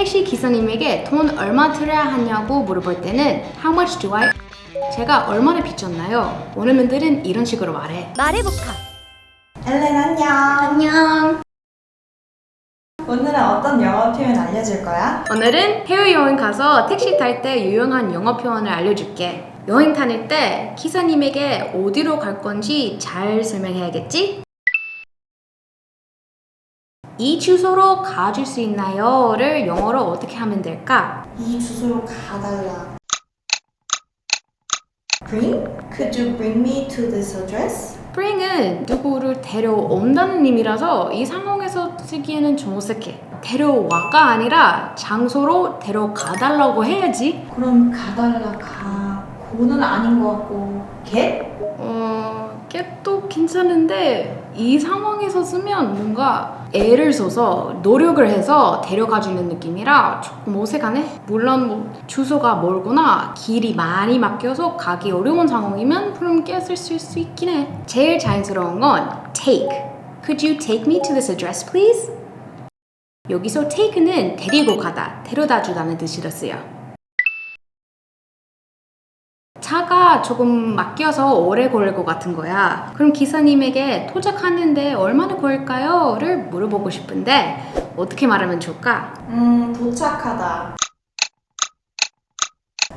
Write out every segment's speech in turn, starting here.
택시 기사님에게 돈 얼마 들여야 하냐고 물어볼 때는 How much do I? 제가 얼마나 빚졌나요? 오늘 분들은 이런 식으로 말해. 말해볼까? 엘렌 안녕. 안녕. 오늘은 어떤 영어 표현 알려줄 거야? 오늘은 해외 여행 가서 택시 탈 때 유용한 영어 표현을 알려줄게. 여행 다닐 때 기사님에게 어디로 갈 건지 잘 설명해야겠지? 이 주소로 가줄 수 있나요?를 영어로 어떻게 하면 될까? 이 주소로 가달라. Bring? Could you bring me to this address? bring은 누구를 데려온다는 의미라서 이 상황에서 쓰기에는 좀 어색해. 데려와가 아니라 장소로 데려가달라고 해야지. 그럼 가달라 가. 고는 아닌 것 같고. get? 어, 꽤 또 괜찮은데 이 상황에서 쓰면 뭔가 애를 써서 노력을 해서 데려가 주는 느낌이라 조금 어색하네. 물론 뭐 주소가 멀거나 길이 많이 막혀서 가기 어려운 상황이면 그럼 깨쓸 수 있긴 해. 제일 자연스러운 건 take. Could you take me to this address, please? 여기서 take는 데리고 가다, 데려다 주다는 쓰 조금 막혀서 오래 걸릴 것 같은 거야. 그럼 기사님에게 도착하는데 얼마나 걸릴까요? 를 물어보고 싶은데 어떻게 말하면 좋을까? 음, 도착하다.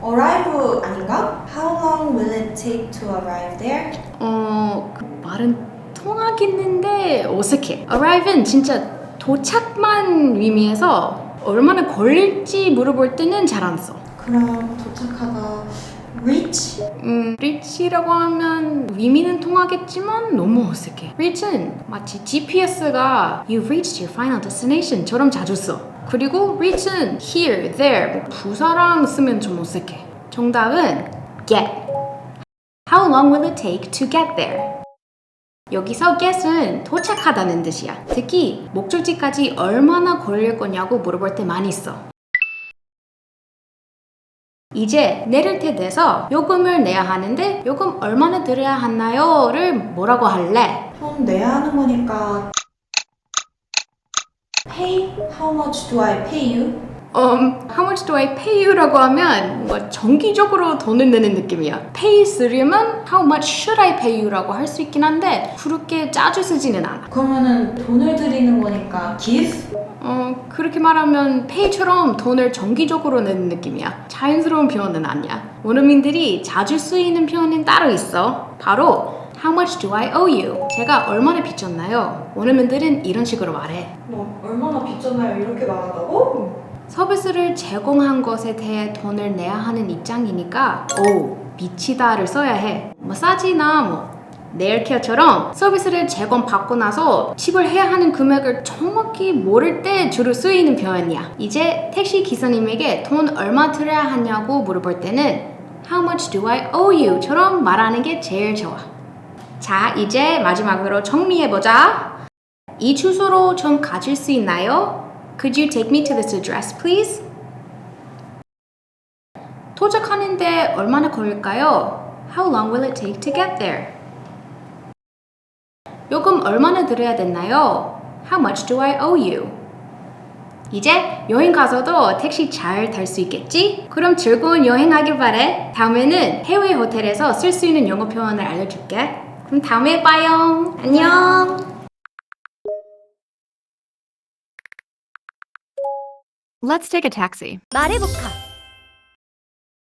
arrive 아닌가? How long will it take to arrive there? 어, 그 말은 통하겠는데 어색해. arrive는 진짜 도착만 의미해서 얼마나 걸릴지 물어볼 때는 잘 안 써. 그럼 도착하다. Reach? 음, reach라고 하면 의미는 통하겠지만 너무 어색해. reach는 마치 GPS가 you reached your final destination처럼 자주 써. 그리고 reach는 here, there, 뭐 부사랑 쓰면 좀 어색해. 정답은 get. How long will it take to get there? 여기서 get은 도착하다는 뜻이야. 특히 목적지까지 얼마나 걸릴 거냐고 물어볼 때 많이 써. 이제 내릴 때 돼서 요금을 내야 하는데 요금 얼마나 들여야 하나요? 를 뭐라고 할래? 돈 내야 하는 거니까 pay? How much do I pay you? Um, how much do I pay you?라고 하면 뭔가 정기적으로 돈을 내는 느낌이야. pay 쓰려면 how much should I pay you?라고 할 수 있긴 한데 그렇게 짜주 쓰지는 않아. 그러면은 돈을 드리는 거니까 give? 어, 그렇게 말하면 pay처럼 돈을 정기적으로 내는 느낌이야. 자연스러운 표현은 아니야. 원어민들이 자주 쓰이는 표현은 따로 있어. 바로 How much do I owe you? 제가 얼마나 빚졌나요? 원어민들은 이런 식으로 말해. 뭐 얼마나 빚졌나요? 이렇게 말한다고? 서비스를 제공한 것에 대해 돈을 내야 하는 입장이니까 오 미치다를 써야 해 마사지나 뭐 네일케어처럼 서비스를 제공받고 나서 지불해야 하는 금액을 정확히 모를 때 주로 쓰이는 표현이야 이제 택시 기사님에게 돈 얼마 들여야 하냐고 물어볼 때는 How much do I owe you? 처럼 말하는 게 제일 좋아 자 이제 마지막으로 정리해보자 이 주소로 좀 가질 수 있나요? Could you take me to this address, please? 도착하는데 얼마나 걸릴까요? How long will it take to get there? 요금 얼마나 들여야 되나요? How much do I owe you? 이제 여행 가서도 택시 잘 탈 수 있겠지? 그럼 즐거운 여행하길 바래. 다음에는 해외 호텔에서 쓸 수 있는 영어 표현을 알려줄게. 그럼 다음에 봐요. 안녕. Let's take a taxi. 말해볼까?